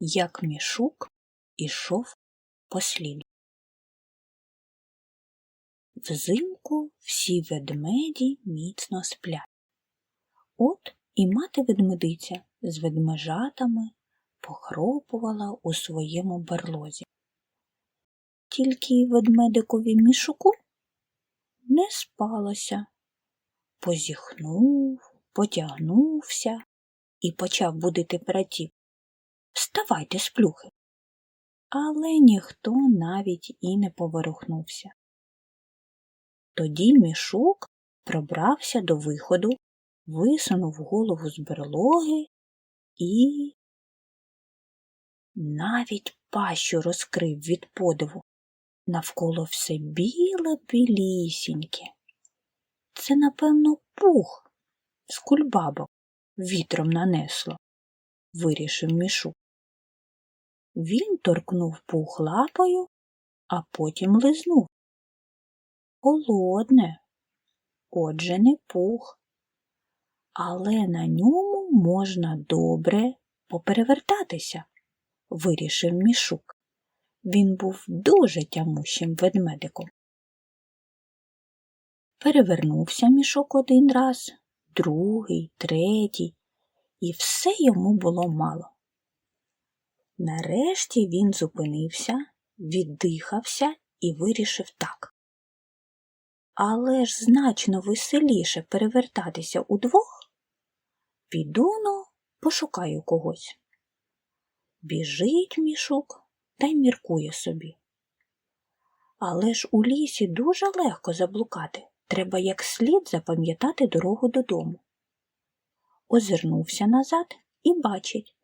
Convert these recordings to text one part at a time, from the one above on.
як мішук ішов по сліду. Взимку всі ведмеді міцно сплять. От і мати ведмедиця з ведмежатами похропувала у своєму берлозі. Тільки ведмедикові мішуку не спалося. Позіхнув, потягнувся і почав будити братів. Вставайте, сплюхи. Але ніхто навіть і не поворухнувся. Тоді мішук пробрався до виходу, висунув голову з берлоги і навіть пащу розкрив від подиву. Навколо все біле білісіньке. Це, напевно, пух з кульбабок вітром нанесло, вирішив мішук. Він торкнув пух лапою, а потім лизнув. Холодне, отже, не пух, але на ньому можна добре поперевертатися, вирішив мішук. Він був дуже тямущим ведмедиком. Перевернувся мішок один раз, другий, третій, і все йому було мало. Нарешті він зупинився, віддихався і вирішив так. Але ж значно веселіше перевертатися удвох. Піду ну, пошукаю когось. Біжить мішок та й міркує собі. Але ж у лісі дуже легко заблукати. Треба як слід запам'ятати дорогу додому. Озирнувся назад і бачить,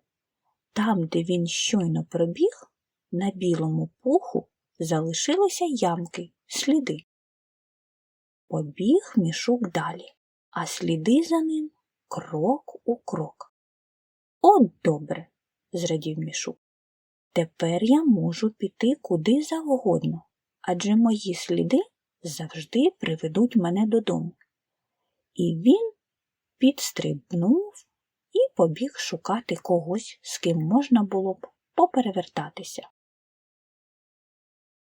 там, де він щойно пробіг, на білому пуху залишилися ямки, сліди. Побіг мішук далі, а сліди за ним крок у крок. От добре, зрадів мішук. Тепер я можу піти куди завгодно, адже мої сліди завжди приведуть мене додому. І він підстрибнув і побіг шукати когось, з ким можна було б поперевертатися.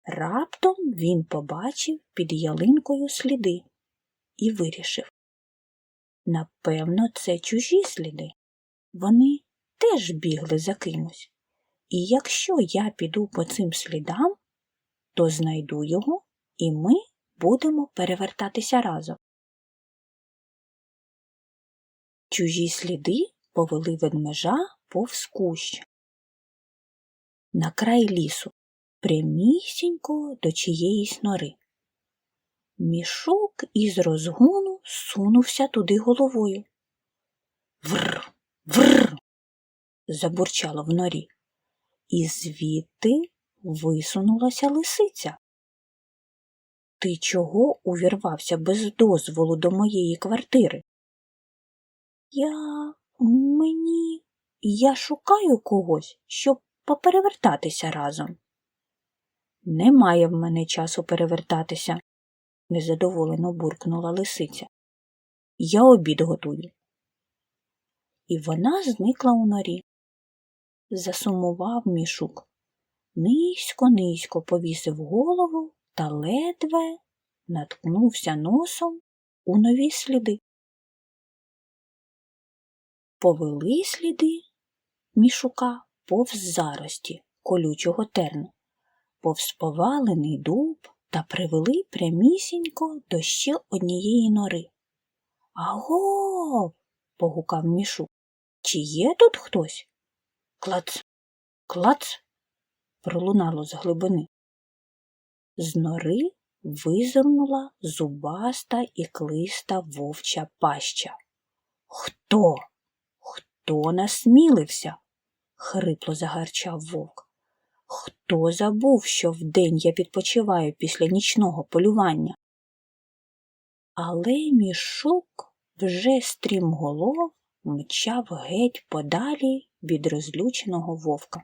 Раптом він побачив під ялинкою сліди і вирішив. Напевно, це чужі сліди. Вони теж бігли за кимось. І якщо я піду по цим слідам, то знайду його, і ми будемо перевертатися разом. Чужі сліди повели ведмежа повз кущ. На край лісу, прямісінько до чиєїсь нори. Мішок із розгону сунувся туди головою. Вр, вр. забурчало в норі, і звідти висунулася лисиця. Ти чого увірвався без дозволу до моєї квартири? Я мені. Я шукаю когось, щоб поперевертатися разом. Немає в мене часу перевертатися, незадоволено буркнула лисиця. Я обід готую. І вона зникла у норі. Засумував мішук. Низько, низько повісив голову та ледве наткнувся носом у нові сліди. Повели сліди мішука повз зарості колючого терну, повз повалений дуб та привели прямісінько до ще однієї нори. Аго. погукав мішук. Чи є тут хтось? Клац, клац, пролунало з глибини. З нори визирнула зубаста і клиста вовча паща. Хто? Хто насмілився? хрипло загарчав вовк. Хто забув, що вдень я відпочиваю після нічного полювання? Але мішок вже стрімголов мчав геть подалі від розлюченого вовка.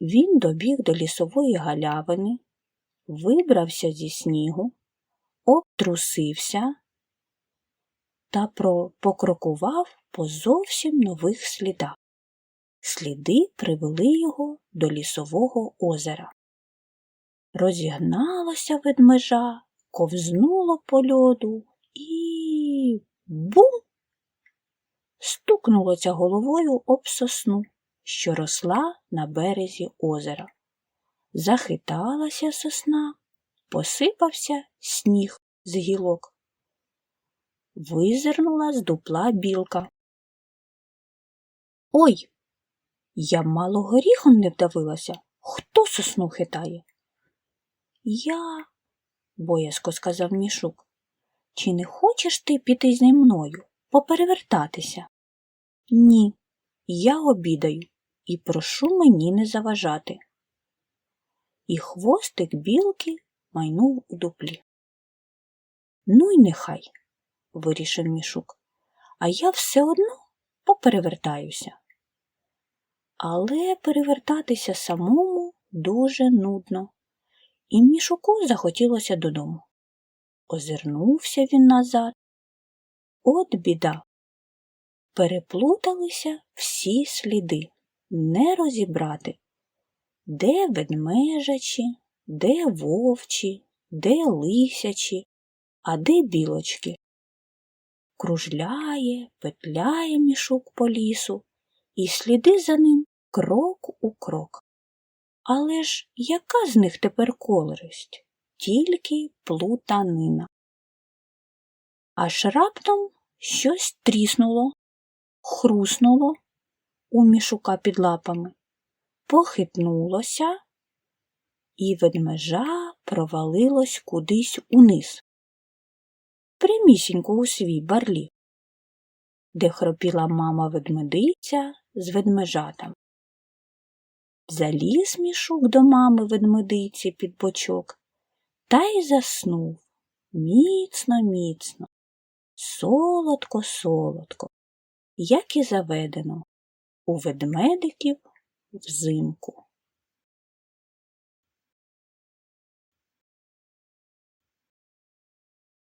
Він добіг до лісової галявини, вибрався зі снігу, обтрусився та покрокував по зовсім нових слідах. Сліди привели його до лісового озера. Розігналося ведмежа, ковзнуло по льоду і бум! Стукнулося головою об сосну, що росла на березі озера. Захиталася сосна, посипався сніг з гілок. Визирнула з дупла білка. Ой, я мало горіхом не вдавилася. Хто сосну хитає? Я, боязко сказав мішук. Чи не хочеш ти піти зі мною, поперевертатися? Ні, я обідаю і прошу мені не заважати. І хвостик білки майнув у дуплі. Ну й нехай, вирішив мішук, а я все одно поперевертаюся. Але перевертатися самому дуже нудно, і мішуку захотілося додому. Озирнувся він назад. От біда. Переплуталися всі сліди, не розібрати, де ведмежачі, де вовчі, де лисячі, а де білочки. Кружляє, петляє мішук по лісу, і сліди за ним крок у крок. Але ж яка з них тепер користь? Тільки плутанина. Аж раптом щось тріснуло, хруснуло у мішука під лапами, похитнулося, і ведмежа провалилось кудись униз, прямісінько у свій барлі, де хропіла мама ведмедиця з ведмежатами. Заліз мішук до мами ведмедиці під бочок та й заснув міцно, міцно, солодко, солодко, як і заведено у ведмедиків взимку.